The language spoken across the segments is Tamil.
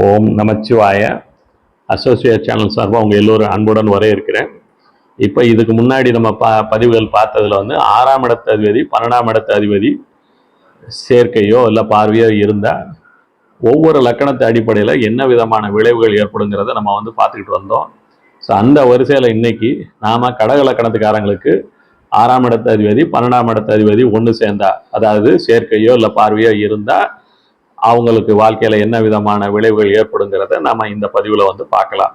ஓம் நமச்சிவாய. அசோசியேட் சேனல் சார்பாக உங்கள் எல்லோரும் அன்புடன் வர இருக்கிறேன் இப்போ இதுக்கு முன்னாடி நம்ம பா பதிவுகள் பார்த்ததில் வந்து ஆறாம் இடத்து அதிபதி பன்னெண்டாம் இடத்து அதிபதி சேர்க்கையோ இல்லை பார்வையோ இருந்தால் ஒவ்வொரு லக்கணத்து அடிப்படையில் என்ன விதமான விளைவுகள் ஏற்படுங்கிறத நம்ம வந்து பார்த்துக்கிட்டு வந்தோம். ஸோ அந்த வரிசையில் இன்னைக்கு நாம் கடக லக்கணத்துக்காரங்களுக்கு ஆறாம் இடத்து அதிபதி பன்னெண்டாம் இடத்து அதிபதி ஒன்று சேர்ந்தா அதாவது சேர்க்கையோ இல்லை பார்வையோ இருந்தால் அவங்களுக்கு வாழ்க்கையில் என்ன விதமான விளைவுகள் ஏற்படுங்கிறத நம்ம இந்த பதிவில் வந்து பார்க்கலாம்.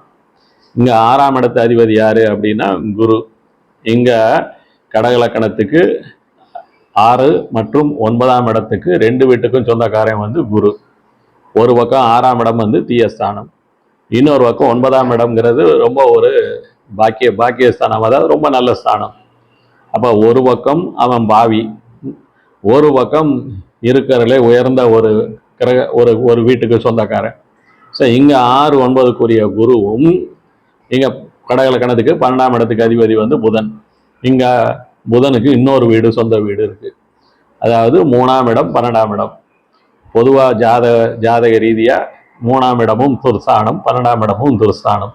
இங்கே ஆறாம் இடத்து அதிபதி யார் அப்படின்னா குரு. இங்கே கடகலக்கணத்துக்கு ஆறு மற்றும் ஒன்பதாம் இடத்துக்கு ரெண்டு வீட்டுக்கும் சொந்தக்காரன் வந்து குரு. ஒரு பக்கம் ஆறாம் இடம் வந்து தீயஸ்தானம். இன்னொரு பக்கம் ஒன்பதாம் இடம்ங்கிறது ரொம்ப ஒரு பாக்கிய பாக்கியஸ்தானம். அதாவது ரொம்ப நல்ல ஸ்தானம். அப்போ ஒரு பக்கம் அவன் பாவி. ஒரு பக்கம் இருக்கிறதுலே உயர்ந்த ஒரு கிரக ஒரு ஒரு வீட்டுக்கு சொந்தக்காரன். ஸோ இங்கே ஆறு ஒன்பதுக்குரிய குருவும் இங்கே கடகல கணத்துக்கு பன்னெண்டாம் இடத்துக்கு அதிபதி வந்து புதன். இங்கே புதனுக்கு இன்னொரு வீடு சொந்த வீடு இருக்குது அதாவது மூணாம் இடம் பன்னெண்டாம் இடம். பொதுவாக ஜாதக ஜாதக ரீதியாக மூணாம் இடமும் துர்ஸ்தானம் பன்னெண்டாம் இடமும் துர்ஸ்தானம்.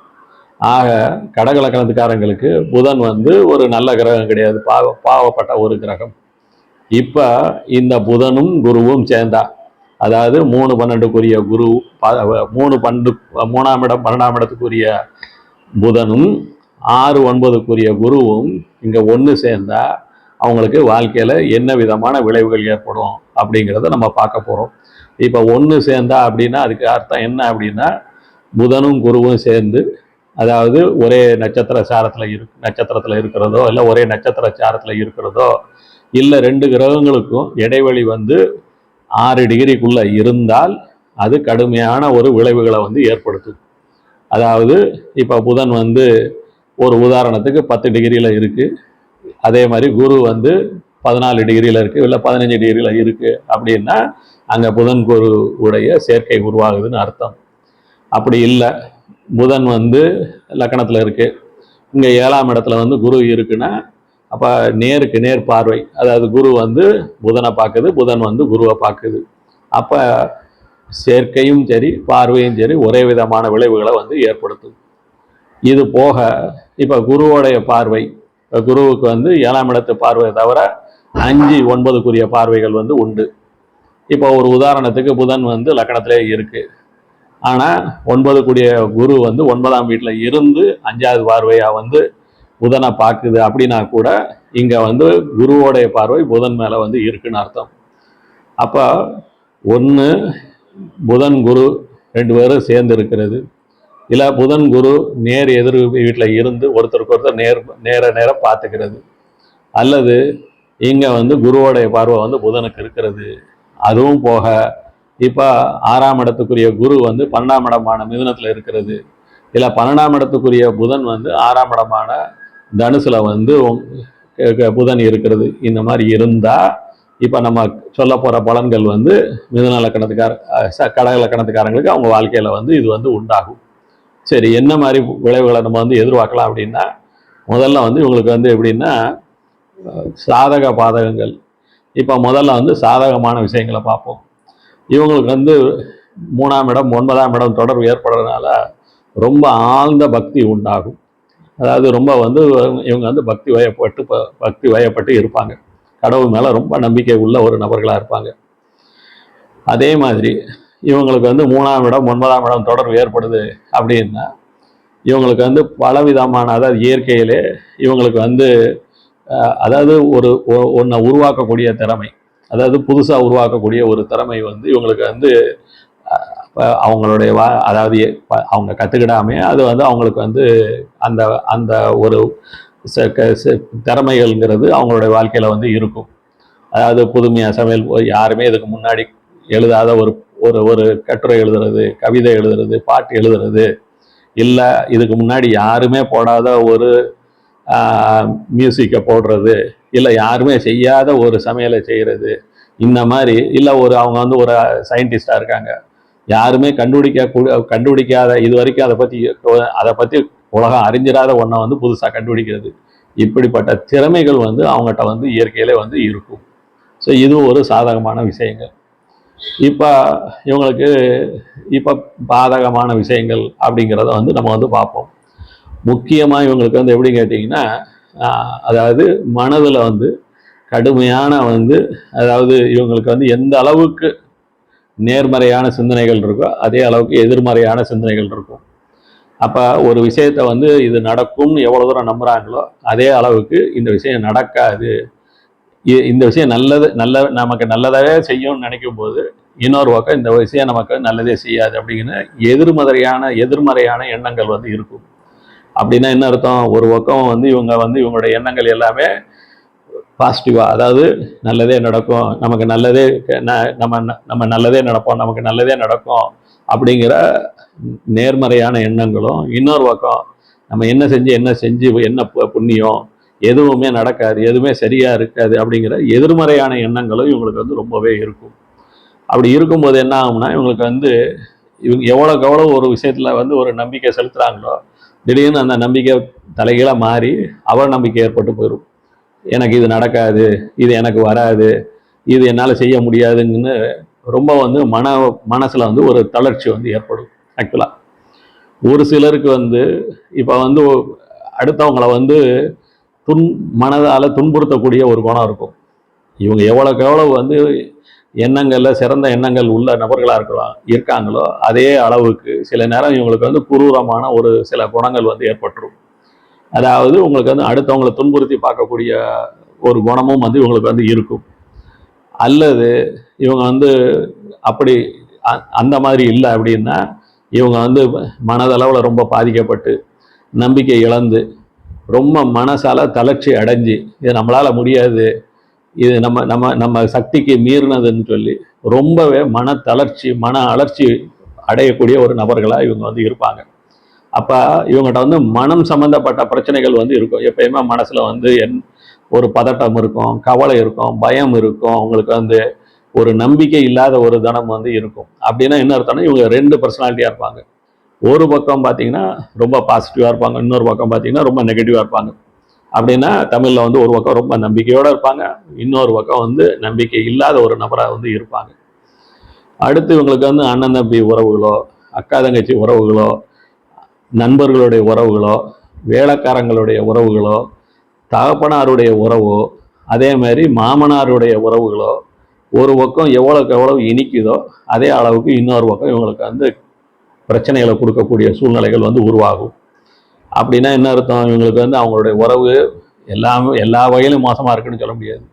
ஆக கடகலக்கணத்துக்காரங்களுக்கு புதன் வந்து ஒரு நல்ல கிரகம் கிடையாது. பாவ பாவப்பட்ட ஒரு கிரகம். இப்போ இந்த புதனும் குருவும் சேர்ந்தா. அதாவது மூணு பன்னெண்டுக்குரிய குரு மூணு பன்னெண்டு மூணாம் இடம் பன்னெண்டாம் இடத்துக்குரிய புதனும் ஆறு ஒன்பதுக்குரிய குருவும் இங்கே ஒன்று சேர்ந்தா அவங்களுக்கு வாழ்க்கையில் என்ன விதமான விளைவுகள் ஏற்படும் அப்படிங்கிறத நம்ம பார்க்க போகிறோம் இப்போ ஒன்று சேர்ந்தா அப்படின்னா அதுக்கு அர்த்தம் என்ன அப்படின்னா புதனும் குருவும் சேர்ந்து அதாவது ஒரே நட்சத்திர சாரத்தில் இரு நட்சத்திரத்தில் இருக்கிறதோ இல்லை ஒரே நட்சத்திர சாரத்தில் இருக்கிறதோ இல்லை ரெண்டு கிரகங்களுக்கும் இடைவெளி வந்து ஆறு டிகிரிக்குள்ள இருந்தால் அது கடுமையான ஒரு விளைவுகளை வந்து ஏற்படுத்தும். அதாவது இப்போ புதன் வந்து ஒரு உதாரணத்துக்கு பத்து டிகிரியில் இருக்குது அதே மாதிரி குரு வந்து பதினாலு டிகிரியில் இருக்குது இல்லை பதினஞ்சு டிகிரியில் இருக்குது அப்படின்னா அங்கே புதன் குரு உடைய சேர்க்கை உருவாகுதுன்னு அர்த்தம். அப்படி இல்லை புதன் வந்து லக்கணத்தில் இருக்குது இங்கே ஏழாம் இடத்துல வந்து குரு இருக்குன்னா அப்போ நேருக்கு நேர் பார்வை. அதாவது குரு வந்து புதனை பார்க்குது புதன் வந்து குருவை பார்க்குது. அப்போ சேர்க்கையும் சரி பார்வையும் சரி ஒரே விதமான விளைவுகளை வந்து ஏற்படுத்தும். இது போக இப்போ குருவோடைய பார்வை இப்போ குருவுக்கு வந்து ஏழாம் இடத்து பார்வை தவிர அஞ்சு ஒன்பதுக்குரிய பார்வைகள் வந்து உண்டு. இப்போ ஒரு உதாரணத்துக்கு புதன் வந்து லக்கணத்திலே இருக்குது ஆனால் ஒன்பதுக்குரிய குரு வந்து ஒன்பதாம் வீட்டில் இருந்து அஞ்சாவது பார்வையாக வந்து புதனை பார்க்குது அப்படின்னா கூட இங்கே வந்து குருவோடைய பார்வை புதன் மேலே வந்து இருக்குன்னு அர்த்தம். அப்போ ஒன்று புதன் குரு ரெண்டு பேரும் சேர்ந்து இருக்கிறது. இல்லை புதன் குரு நேர் எதிர் வீட்டில் இருந்து ஒருத்தருக்கு ஒருத்தர் நேர் நேர நேரம் பார்த்துக்கிறது. அல்லது இங்கே வந்து குருவோடைய பார்வை வந்து புதனுக்கு இருக்கிறது. அதுவும் போக இப்போ ஆறாம் இடத்துக்குரிய குரு வந்து பன்னெண்டாம் இடமான மிதனத்தில் இருக்கிறது. இல்லை பன்னெண்டாம் இடத்துக்குரிய புதன் வந்து ஆறாம் இடமான தனுசில் வந்து க- புதன் இருக்கிறது இந்த மாதிரி இருந்தால் இப்போ நம்ம சொல்ல போகிற பலன்கள் வந்து மிதநல கணத்துக்கார ச- கடக லக்கணத்துக்காரங்களுக்கு அவங்க வாழ்க்கையில் வந்து இது வந்து உண்டாகும். சரி என்ன மாதிரி விளைவுகளை நம்ம வந்து எதிர்பார்க்கலாம் அப்படின்னா முதல்ல வந்து இவங்களுக்கு வந்து எப்படின்னா சாதக பாதகங்கள். இப்போ முதல்ல வந்து சாதகமான விஷயங்களை பார்ப்போம். இவங்களுக்கு வந்து மூணாம் இடம் ஒன்பதாம் இடம் தொடர்பு ஏற்படுறதுனால ரொம்ப ஆழ்ந்த பக்தி உண்டாகும். அதாவது ரொம்ப வந்து இவங்க வந்து பக்தி வயப்பட்டு ப- பக்தி வயப்பட்டு இருப்பாங்க. கடவுள் மேலே ரொம்ப நம்பிக்கை உள்ள ஒரு நபர்களாக இருப்பாங்க. அதே மாதிரி இவங்களுக்கு வந்து மூணாம் இடம் ஒன்பதாம் இடம் தொடர்பு ஏற்படுது அப்படின்னா இவங்களுக்கு வந்து பலவிதமான அதாவது இயற்கையிலே இவங்களுக்கு வந்து அதாவது ஒரு ஒன்றை உருவாக்கக்கூடிய திறமை அதாவது புதுசாக உருவாக்கக்கூடிய ஒரு திறமை வந்து இவங்களுக்கு வந்து அவங்களுடைய வா அதாவது அவங்க கற்றுக்கிடாமே அது வந்து அவங்களுக்கு வந்து அந்த அந்த ஒரு ச- க- திறமைகள்ங்கிறது அவங்களுடைய வாழ்க்கையில் வந்து இருக்கும். அதாவது புதுமையாக சமையல் யாருமே இதுக்கு முன்னாடி எழுதாத ஒரு ஒரு ஒரு கட்டுரை எழுதுறது கவிதை எழுதுறது பாட்டு எழுதுறது இல்லை இதுக்கு முன்னாடி யாருமே போடாத ஒரு மியூசிக்கை போடுறது இல்லை யாருமே செய்யாத ஒரு சமையலை செய்கிறது இந்த மாதிரி இல்லை ஒரு அவங்க வந்து ஒரு சயின்டிஸ்டாக இருக்காங்க. யாருமே கண்டுபிடிக்க கண்டுபிடிக்காத இது வரைக்கும் அதை பற்றி அதை பற்றி உலகம் அறிஞ்சிராத ஒன்றை வந்து புதுசாக கண்டுபிடிக்கிறது. இப்படிப்பட்ட திறமைகள் வந்து அவங்ககிட்ட வந்து இயற்கையிலே வந்து இருக்கும். ஸோ இது ஒரு சாதகமான விஷயங்கள். இப்போ இவங்களுக்கு இப்போ பாதகமான விஷயங்கள் அப்படிங்கிறத வந்து நம்ம வந்து பார்ப்போம். முக்கியமாக இவங்களுக்கு வந்து எப்படி கேட்டிங்கன்னா அதாவது மனதில் வந்து கடுமையான வந்து அதாவது இவங்களுக்கு வந்து எந்த அளவுக்கு நேர்மறையான சிந்தனைகள் இருக்கோ அதே அளவுக்கு எதிர்மறையான சிந்தனைகள் இருக்கும். அப்போ ஒரு விஷயத்தை வந்து இது நடக்கும்னு எவ்வளோ தூரம் நம்புகிறாங்களோ அதே அளவுக்கு இந்த விஷயம் நடக்காது. இந்த விஷயம் நல்லது நல்ல நமக்கு நல்லதாகவே செய்யும்னு நினைக்கும் போது இன்னொரு பக்கம் இந்த விஷயம் நமக்கு நல்லதே செய்யாது அப்படிங்கிற எதிர்மறையான எதிர்மறையான எண்ணங்கள் வந்து இருக்கும். அப்படின்னா என்ன அர்த்தம்? ஒரு பக்கம் வந்து இவங்க வந்து இவங்களுடைய எண்ணங்கள் எல்லாமே பாசிட்டிவாக அதாவது நல்லதே நடக்கும் நமக்கு நல்லதே ந- நம்ம நம்ம நல்லதே நடப்போம் நமக்கு நல்லதே நடக்கும் அப்படிங்கிற நேர்மறையான எண்ணங்களும் இன்னொரு பக்கம் நம்ம என்ன செஞ்சு என்ன செஞ்சு என்ன பு- புண்ணியம் எதுவுமே நடக்காது எதுவுமே சரியாக இருக்காது அப்படிங்கிற எதிர்மறையான எண்ணங்களும் இவங்களுக்கு வந்து ரொம்பவே இருக்கும். அப்படி இருக்கும்போது என்ன ஆகும்னா இவங்களுக்கு வந்து இவங்க எவ்வளோக்கு எவ்வளோ ஒரு விஷயத்தில் வந்து ஒரு நம்பிக்கை செலுத்துகிறாங்களோ திடீர்னு அந்த நம்பிக்கை தலைகீழாக மாறி அவ நம்பிக்கை ஏற்பட்டு போயிடும் எனக்கு இது நடக்காது இது எனக்கு வராது இது என்னால் செய்ய முடியாதுங்கன்னு ரொம்ப வந்து மன மனசில் வந்து ஒரு தளர்ச்சி வந்து ஏற்படும் ஆக்சுவலாக ஒரு சிலருக்கு வந்து இப்போ வந்து அடுத்தவங்கள வந்து துன் மனதால் துன்புறுத்தக்கூடிய ஒரு குணம் இருக்கும். இவங்க எவ்வளோக்கு எவ்வளோ வந்து எண்ணங்களில் சிறந்த எண்ணங்கள் உள்ள நபர்களாக இருக்கலாம் இருக்காங்களோ அதே அளவுக்கு சில நேரம் இவங்களுக்கு வந்து குரூரமான ஒரு சில குணங்கள் வந்து ஏற்பட்டுரும். அதாவது உங்களுக்கு வந்து அடுத்தவங்களை துன்புறுத்தி பார்க்கக்கூடிய ஒரு குணமும் வந்து இவங்களுக்கு வந்து இருக்கும். அல்லது இவங்க வந்து அப்படி அந்த மாதிரி இல்லை அப்படின்னா இவங்க வந்து மனதளவில் ரொம்ப பாதிக்கப்பட்டு நம்பிக்கை இழந்து ரொம்ப மனசால தளர்ச்சி அடைஞ்சு இது நம்மளால் முடியாது இது நம்ம நம்ம நம்ம சக்திக்கு மீறினதுன்னு சொல்லி ரொம்பவே மன தளர்ச்சி மன அலர்ச்சி அடையக்கூடிய ஒரு நபர்களாக இவங்க வந்து இருப்பாங்க. அப்போ இவங்ககிட்ட வந்து மனம் சம்மந்தப்பட்ட பிரச்சனைகள் வந்து இருக்கும். எப்பயுமே மனசில் வந்து என் ஒரு பதட்டம் இருக்கும் கவலை இருக்கும் பயம் இருக்கும். அவங்களுக்கு வந்து ஒரு நம்பிக்கை இல்லாத ஒரு தனம் வந்து இருக்கும். அப்படின்னா என்ன அர்த்தம்னா இவங்க ரெண்டு பர்சனாலிட்டியாக இருப்பாங்க. ஒரு பக்கம் பார்த்தீங்கன்னா ரொம்ப பாசிட்டிவாக இருப்பாங்க இன்னொரு பக்கம் பார்த்தீங்கன்னா ரொம்ப நெகட்டிவாக இருப்பாங்க. அப்படின்னா தமிழில் வந்து ஒரு பக்கம் ரொம்ப நம்பிக்கையோடு இருப்பாங்க இன்னொரு பக்கம் வந்து நம்பிக்கை இல்லாத ஒரு நபராக வந்து இருப்பாங்க. அடுத்து இவங்களுக்கு வந்து அண்ணன் தம்பி உறவுகளோ அக்கா தங்கச்சி உறவுகளோ நண்பர்களுடைய உறவுகளோ வேலைக்காரங்களுடைய உறவுகளோ தகப்பனாருடைய உறவோ அதே மாதிரி மாமனாருடைய உறவுகளோ ஒரு பக்கம் எவ்வளோக்கு எவ்வளவு இனிக்குதோ அதே அளவுக்கு இன்னொரு பக்கம் இவங்களுக்கு வந்து பிரச்சனைகளை கொடுக்கக்கூடிய சூழ்நிலைகள் வந்து உருவாகும். அப்படின்னா என்ன அர்த்தம்? இவங்களுக்கு வந்து அவங்களுடைய உறவு எல்லாமே எல்லா வகையிலும் மோசமாக இருக்குன்னு சொல்ல முடியாது.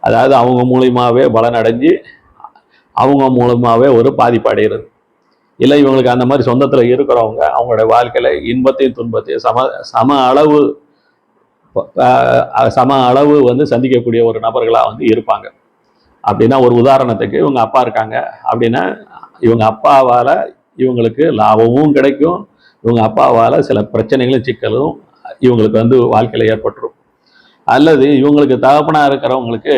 அதாவது அவங்க மூலியமாகவே பலனடைஞ்சு அவங்க மூலமாகவே ஒரு பாதிப்பு அடைகிறது இல்லை இவங்களுக்கு அந்த மாதிரி சொந்தத்தில் இருக்கிறவங்க அவங்களுடைய வாழ்க்கையில் இன்பத்தையும் துன்பத்தையும் சம சம அளவு சம அளவு வந்து சந்திக்கக்கூடிய ஒரு நபர்களாக வந்து இருப்பாங்க. அப்படின்னா ஒரு உதாரணத்துக்கு இவங்க அப்பா இருக்காங்க அப்படின்னா இவங்க அப்பாவால் இவங்களுக்கு லாபமும் கிடைக்கும். இவங்க அப்பாவால் சில பிரச்சனைகளும் சிக்கலும் இவங்களுக்கு வந்து வாழ்க்கையில் ஏற்பட்டுரும். அல்லது இவங்களுக்கு தகப்பனாக இருக்கிறவங்களுக்கு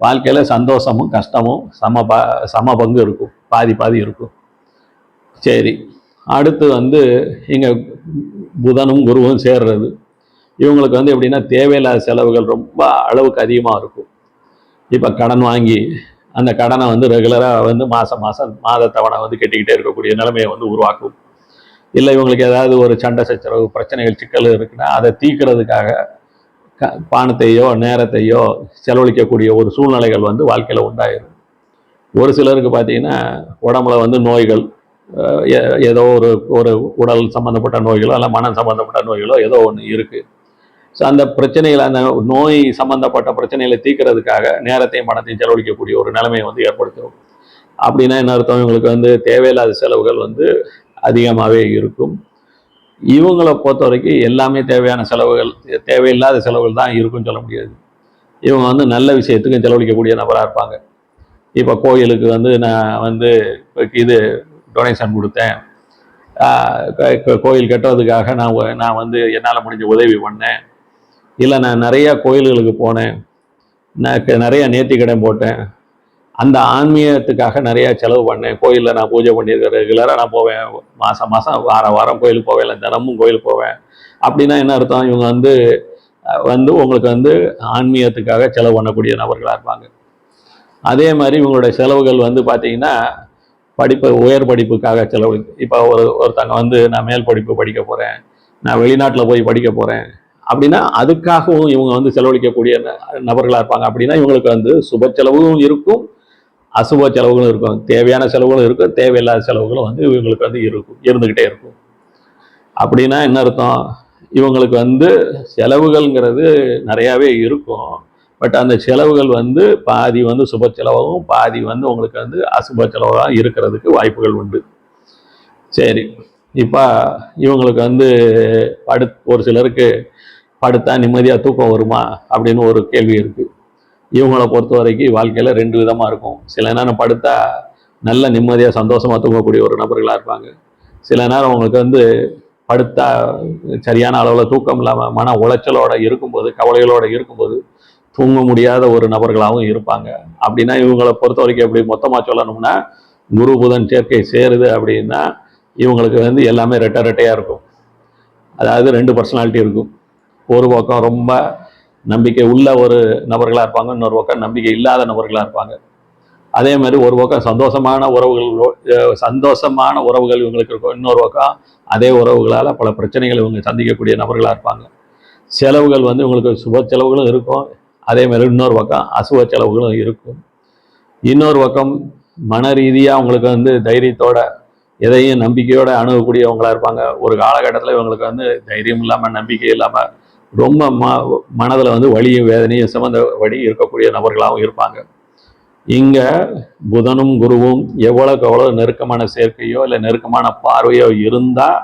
வாழ்க்கையில் சந்தோஷமும் கஷ்டமும் சம ப சம பங்கு இருக்கும். பாதி பாதி இருக்கும். சரி. அடுத்து வந்து இங்கே புதனும் குருவும் சேர்றது. இவங்களுக்கு வந்து எப்படின்னா தேவையில்லாத செலவுகள் ரொம்ப அளவுக்கு அதிகமாக இருக்கும். இப்போ கடன் வாங்கி அந்த கடனை வந்து ரெகுலராக வந்து மாதம் மாதம் மாத தவணை வந்து கட்டிக்கிட்டே இருக்கக்கூடிய நிலைமையை வந்து உருவாக்கும். இல்லை இவங்களுக்கு ஏதாவது ஒரு சண்டை சச்சரவு பிரச்சனைகள் சிக்கல் இருக்குன்னா அதை தீக்கிறதுக்காக க பணத்தையோ நேரத்தையோ செலவழிக்கக்கூடிய ஒரு சூழ்நிலைகள் வந்து வாழ்க்கையில் உண்டாயிரும். ஒரு சிலருக்கு பார்த்தீங்கன்னா உடம்புல வந்து நோய்கள் ஏதோ ஒரு ஒரு உடல் சம்மந்தப்பட்ட நோய்களோ இல்லை மனம் சம்மந்தப்பட்ட நோய்களோ ஏதோ ஒன்று இருக்குது ஸோ அந்த பிரச்சனையில் அந்த நோய் சம்மந்தப்பட்ட பிரச்சனைகளை தீர்க்கறதுக்காக நேரத்தையும் பணத்தையும் செலவழிக்கக்கூடிய ஒரு நிலைமையை வந்து ஏற்படுத்தும் அப்படின்னா என்ன அர்த்தம்? இவங்களுக்கு வந்து தேவையில்லாத செலவுகள் வந்து அதிகமாகவே இருக்கும். இவங்களை பொறுத்த வரைக்கும் எல்லாமே தேவையான செலவுகள் தேவையில்லாத செலவுகள் தான் இருக்குன்னு சொல்ல முடியாது. இவங்க வந்து நல்ல விஷயத்துக்கும் செலவழிக்கக்கூடிய நபராக இருப்பாங்க. இப்போ கோயிலுக்கு வந்து நான் வந்து இது டொனேஷன் கொடுத்தேன். கோயில் கட்டுறதுக்காக நான் நான் வந்து என்னால் முடிஞ்ச உதவி பண்ணேன். இல்லை நான் நிறையா கோயில்களுக்கு போனேன். நான் க- நிறைய நேர்த்தி கடன் போட்டேன். அந்த ஆன்மீகத்துக்காக நிறையா செலவு பண்ணேன். கோயிலில் நான் பூஜை பண்ணியிருக்கேன் ரெகுலராக நான் போவேன். மாதம் மாதம் வார வாரம் கோயிலுக்கு போவேன். இல்லை தினமும் கோயிலுக்கு போவேன். அப்படின்னா என்ன அர்த்தம்? இவங்க வந்து வந்து உங்களுக்கு வந்து ஆன்மீகத்துக்காக செலவு பண்ணக்கூடிய நபர்களாக இருப்பாங்க. அதே மாதிரி இவங்களுடைய செலவுகள் வந்து பார்த்தீங்கன்னா படிப்பு உயர் படிப்புக்காக செலவழி இப்போ ஒரு ஒருத்தங்க வந்து நான் மேல் படிப்பு படிக்க போகிறேன் நான் வெளிநாட்டில் போய் படிக்க போகிறேன் அப்படின்னா அதுக்காகவும் இவங்க வந்து செலவழிக்கக்கூடிய ந- நபர்களாக இருப்பாங்க. அப்படின்னா இவங்களுக்கு வந்து சுப செலவும் இருக்கும் அசுப செலவுகளும் இருக்கும். தேவையான செலவுகளும் இருக்கும் தேவையில்லாத செலவுகளும் வந்து இவங்களுக்கு வந்து இருக்கும் இருந்துக்கிட்டே இருக்கும். அப்படின்னா என்ன அர்த்தம்? இவங்களுக்கு வந்து செலவுகள்ங்கிறது நிறையாவே இருக்கும். பட் அந்த செலவுகள் வந்து பாதி வந்து சுப செலவாகவும் பாதி வந்து உங்களுக்கு வந்து அசுப செலவாக இருக்கிறதுக்கு வாய்ப்புகள் உண்டு. சரி. இப்போ இவங்களுக்கு வந்து படு ஒரு சிலருக்கு படுத்தா நிம்மதியாக தூக்கம் வருமா அப்படின்னு ஒரு கேள்வி இருக்குது இவங்களை பொறுத்த வரைக்கும் வாழ்க்கையில் ரெண்டு விதமாக இருக்கும். சில நேரம் படுத்தா நல்ல நிம்மதியாக சந்தோஷமாக தூங்கக்கூடிய ஒரு நபர்களாக இருப்பாங்க. சில நேரம் அவங்களுக்கு வந்து படுத்தா சரியான அளவில் தூக்கம் இல்லாமல் மன உளைச்சலோட இருக்கும்போது கவலைகளோடு இருக்கும்போது தூங்க முடியாத ஒரு நபர்களாகவும் இருப்பாங்க. அப்படின்னா இவங்களை பொறுத்த வரைக்கும் எப்படி மொத்தமாக சொல்லணும்னா குரு புதன் சேர்க்கை சேருது அப்படின்னா இவங்களுக்கு வந்து எல்லாமே ரெட்டை ரெட்டையாக இருக்கும். அதாவது ரெண்டு பர்சனாலிட்டி இருக்கும். ஒரு பக்கம் ரொம்ப நம்பிக்கை உள்ள ஒரு நபர்களாக இருப்பாங்க இன்னொரு பக்கம் நம்பிக்கை இல்லாத நபர்களாக இருப்பாங்க. அதே மாதிரி ஒரு பக்கம் சந்தோஷமான உறவுகள் சந்தோஷமான உறவுகள் இவங்களுக்கு இருக்கும். இன்னொரு பக்கம் அதே உறவுகளால் பல பிரச்சனைகள் இவங்க சந்திக்கக்கூடிய நபர்களாக இருப்பாங்க. செலவுகள் வந்து இவங்களுக்கு சுப செலவுகளும் இருக்கும். அதே மாதிரி இன்னொரு பக்கம் அசுவ செலவுகளும் இருக்கும். இன்னொரு பக்கம் மன ரீதியாக அவங்களுக்கு வந்து தைரியத்தோட எதையும் நம்பிக்கையோட அணுகக்கூடியவங்களா இருப்பாங்க. ஒரு காலகட்டத்தில் இவங்களுக்கு வந்து தைரியம் இல்லாமல் நம்பிக்கை இல்லாமல் ரொம்ப ம மனதில் வந்து வலியும் வேதனையும் சம்மந்த வழி இருக்கக்கூடிய நபர்களாகவும் இருப்பாங்க. இங்கே புதனும் குருவும் எவ்வளோக்கு எவ்வளோ நெருக்கமான சேர்க்கையோ இல்லை நெருக்கமான பார்வையோ இருந்தால்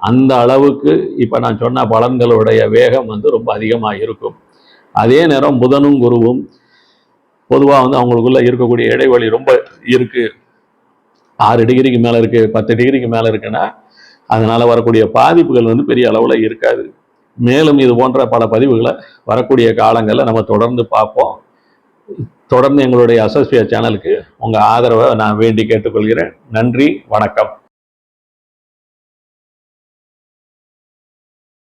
அந்த அளவுக்கு இப்போ நான் சொன்ன பலன்களுடைய வேகம் வந்து ரொம்ப அதிகமாக இருக்கும். அதே நேரம் புதனும் குருவும் பொதுவாக வந்து அவங்களுக்குள்ள இருக்கக்கூடிய இடைவெளி ரொம்ப இருக்கு. ஆறு டிகிரிக்கு மேலே இருக்கு பத்து டிகிரிக்கு மேலே இருக்குன்னா அதனால வரக்கூடிய பாதிப்புகள் வந்து பெரிய அளவில் இருக்காது. மேலும் இது போன்ற பல பதிவுகளை வரக்கூடிய காலங்களில் நம்ம தொடர்ந்து பார்ப்போம். தொடர்ந்து எங்களுடைய அசோசியேட் சேனலுக்கு உங்கள் ஆதரவை நான் வேண்டி கேட்டுக்கொள்கிறேன். நன்றி வணக்கம்.